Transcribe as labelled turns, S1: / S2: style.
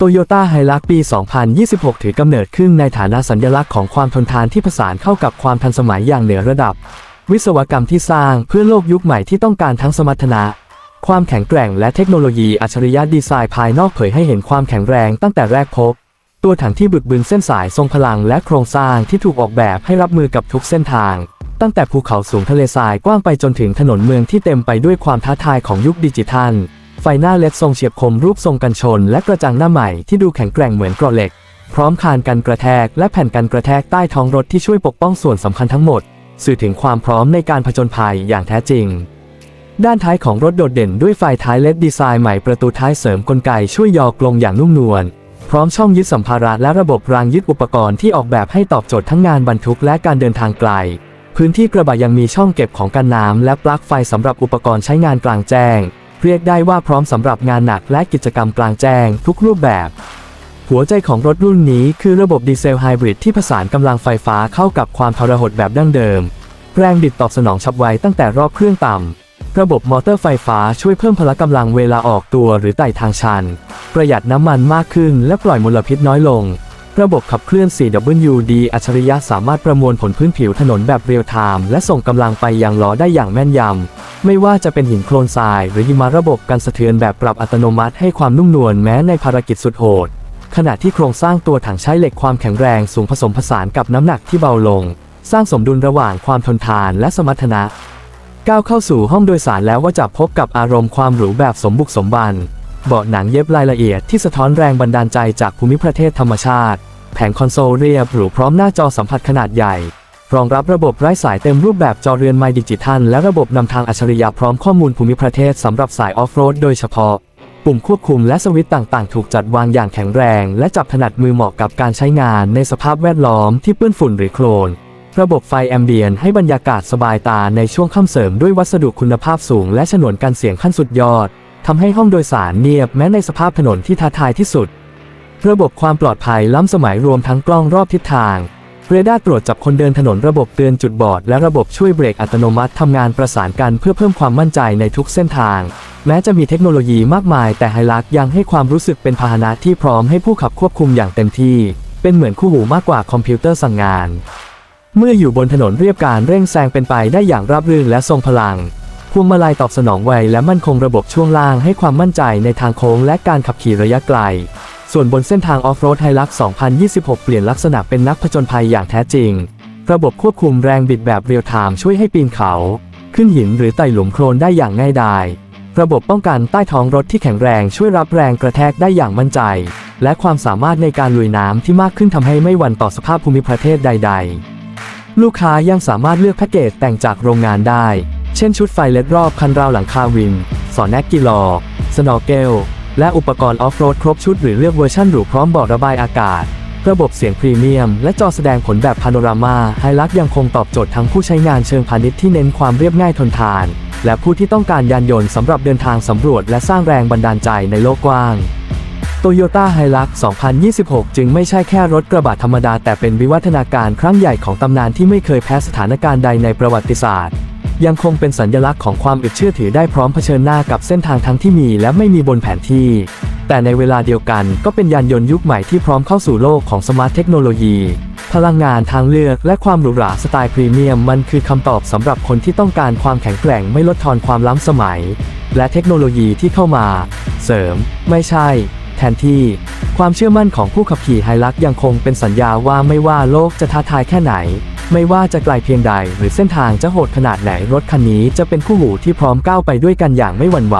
S1: โตโยต้าไฮรักปี 2026 ถือกำเนิดขึ้นในฐานะสัญลักษณ์ของความทนทานที่ผสานเข้ากับความทันสมัยอย่างเหนือระดับ วิศวกรรมที่สร้างเพื่อโลกยุคใหม่ที่ต้องการทั้งสมรรถนะ ความแข็งแกร่งและเทคโนโลยีอัจฉริยะดีไซน์ภายนอกเผยให้เห็นความแข็งแรงตั้งแต่แรกพบ ตัวถังที่บึกบึนเส้นสายทรงพลังและโครงสร้างที่ถูกออกแบบให้รับมือกับทุกเส้นทาง ตั้งแต่ภูเขาสูงทะเลทรายกว้างไปจนถึงถนนเมืองที่เต็มไปด้วยความท้าทายของยุคดิจิทัล ไฟหน้าเลดทรงเฉียบคมรูปทรงกันชน และกระจังหน้าใหม่ที่ดูแข็งแกร่งเหมือนเกราะเหล็ก พร้อมคานกันกระแทก และแผ่นกันกระแทกใต้ท้องรถที่ช่วยปกป้องส่วนสำคัญทั้งหมด สื่อถึงความพร้อมในการผจญภัยอย่างแท้จริง ด้านท้ายของรถโดดเด่นด้วยไฟท้ายเล็ดดีไซน์ใหม่ประตูท้ายเสริมกลไกช่วยยอกลงอย่างนุ่มนวลพร้อมช่องยึดสัมภาระและระบบรางยึดอุปกรณ์ที่ออกแบบให้ตอบโจทย์ทั้งงานบรรทุกและการเดินทางไกล พื้นที่กระบะยังมีช่องเก็บของกันน้ำและปลั๊กไฟสำหรับอุปกรณ์ใช้งานกลางแจ้ง เรียกได้ว่าพร้อมสำหรับงานหนักและกิจกรรมกลางแจ้งทุกรูปแบบ หัวใจของรถรุ่นนี้คือระบบดีเซลไฮบริดที่ผสานกำลังไฟฟ้าเข้ากับความทรหดแบบดั้งเดิม แรงบิดตอบสนองฉับไวตั้งแต่รอบเครื่องต่ำ ระบบมอเตอร์ไฟฟ้าช่วยเพิ่มพละกำลังเวลาออกตัวหรือไต่ทางชัน ประหยัดน้ำมันมากขึ้นและปล่อยมลพิษน้อยลง ระบบขับเคลื่อน 4WD อัจฉริยะสามารถประมวลผลพื้นผิวถนนแบบเรียลไทม์และส่งกำลังไปยังล้อได้อย่างแม่นยำ ไม่ว่าจะเป็นหินโคลนทราย หรือหิมะระบบการสะเทือนแบบปรับอัตโนมัติให้ความนุ่มนวลแม้ในภารกิจสุดโหด ขณะที่โครงสร้างตัวถังใช้เหล็กความแข็งแรงสูงผสมผสานกับน้ำหนักที่เบาลง สร้างสมดุลระหว่างความทนทานและสมรรถนะ ก้าวเข้าสู่ห้องโดยสารแล้วว่าจะพบกับอารมณ์ความหรูแบบสมบุกสมบันเบาะหนังเย็บรายละเอียดที่สะท้อนแรงบันดาลใจจากภูมิประเทศธรรมชาติ ผงคอนโซลเรียบหรูพร้อมหน้าจอสัมผัสขนาดใหญ่ รองรับระบบไร้สายเต็มรูปแบบจอเรือนไมดิจิทัล และระบบนำทางอัจฉริยะพร้อมข้อมูลภูมิประเทศสำหรับสายออฟโรดโดยเฉพาะ ปุ่มควบคุมและสวิตช์ต่างๆ ถูกจัดวางอย่างแข็งแรง และจับถนัดมือเหมาะกับการใช้งานในสภาพแวดล้อมที่เปื้อนฝุ่นหรือโคลนระบบไฟแอมเบียนให้บรรยากาศสบายตาในช่วงค่ำเสริมด้วยวัสดุคุณภาพสูง และฉนวนกันเสียงขั้นสุดยอดทำให้ห้องโดยสารเงียบแม้ในสภาพถนนที่ท้าทายที่สุด ระบบความปลอดภัยล้ำสมัยรวมทั้งกล้องรอบทิศทาง เรดาร์ตรวจจับคนเดินถนนระบบเตือนจุดบอด และระบบช่วยเบรกอัตโนมัติทำงานประสานกันเพื่อเพิ่มความมั่นใจในทุกเส้นทาง แม้จะมีเทคโนโลยีมากมาย แต่ไฮลักยังให้ความรู้สึกเป็นพาหนะที่พร้อมให้ผู้ขับควบคุมอย่างเต็มที่ เป็นเหมือนคู่หูมากกว่าคอมพิวเตอร์สั่งงาน เมื่ออยู่บนถนนเรียบการเร่งแซงเป็นไปได้อย่างราบรื่นและทรงพลังพวงมาลัยตอบสนองไวและมั่นคงระบบช่วงล่างให้ความมั่นใจในทางโค้งและการขับขี่ระยะไกล ส่วนบนเส้นทางออฟโรดไฮลัก2026 เปลี่ยนลักษณะเป็นนักผจญภัยอย่างแท้จริง ระบบควบคุมแรงบิดแบบเรียลไทม์ช่วยให้ปีนเขา ขึ้นหินหรือไต่หลุมโคลนได้อย่างง่ายดาย ระบบป้องกันใต้ท้องรถที่แข็งแรงช่วยรับแรงกระแทกได้อย่างมั่นใจ และความสามารถในการลุยน้ำที่มากขึ้นทำให้ไม่หวั่นต่อสภาพภูมิประเทศใด ๆ ลูกค้ายังสามารถเลือกแพ็กเกจแต่งจากโรงงานได้ เช่นชุดไฟเลดรอบคันราวหลังคาวินสอนแนกกิลอสนอเกล และอุปกรณ์ออฟโรดครบชุดหรือเลือกเวอร์ชั่นหรูพร้อมบาะระบายอากาศ ระบบเสียงพรีเมียม และจอแสดงผลแบบพาโนรามาไฮลักยังคงตอบโจทย์ทั้งผู้ใช้งานเชิงพาณิชย์ที่เน้นความเรียบง่ายทนทาน และผู้ที่ต้องการยานยนต์สำหรับเดินทางสำรวจและสร้างแรงบันดาลใจในโลกกว้างโตโยต้าไฮลัก2026 จึงไม่ใช่แค่รถกระบะธรรมดา แต่เป็นวิวัฒนาการครั้งใหญ่ของตำนานที่ไม่เคยแพ้สถานการณ์ใดในประวัติศาสตร์ ยังคงเป็นสัญลักษณ์ของความอึดเชื่อถือได้พร้อมเผชิญหน้ากับเส้นทางทั้งที่มีและไม่มีบนแผนที่ แต่ในเวลาเดียวกันก็เป็นยานยนต์ยุคใหม่ที่พร้อมเข้าสู่โลกของสมาร์ทเทคโนโลยี พลังงานทางเลือกและความหรูหราสไตล์พรีเมียมมันคือคำตอบสำหรับคนที่ต้องการความแข็งแกร่งไม่ลดทอนความล้ำสมัย และเทคโนโลยีที่เข้ามา เสริม ไม่ใช่ แทนที่ ความเชื่อมั่นของผู้ขับขี่ไฮลักยังคงเป็นสัญญาว่าไม่ว่าโลกจะท้าทายแค่ไหน ไม่ว่าจะไกลเพียงใดหรือเส้นทางจะโหดขนาดไหนรถคันนี้จะเป็นคู่หูที่พร้อมก้าวไปด้วยกันอย่างไม่หวั่นไหว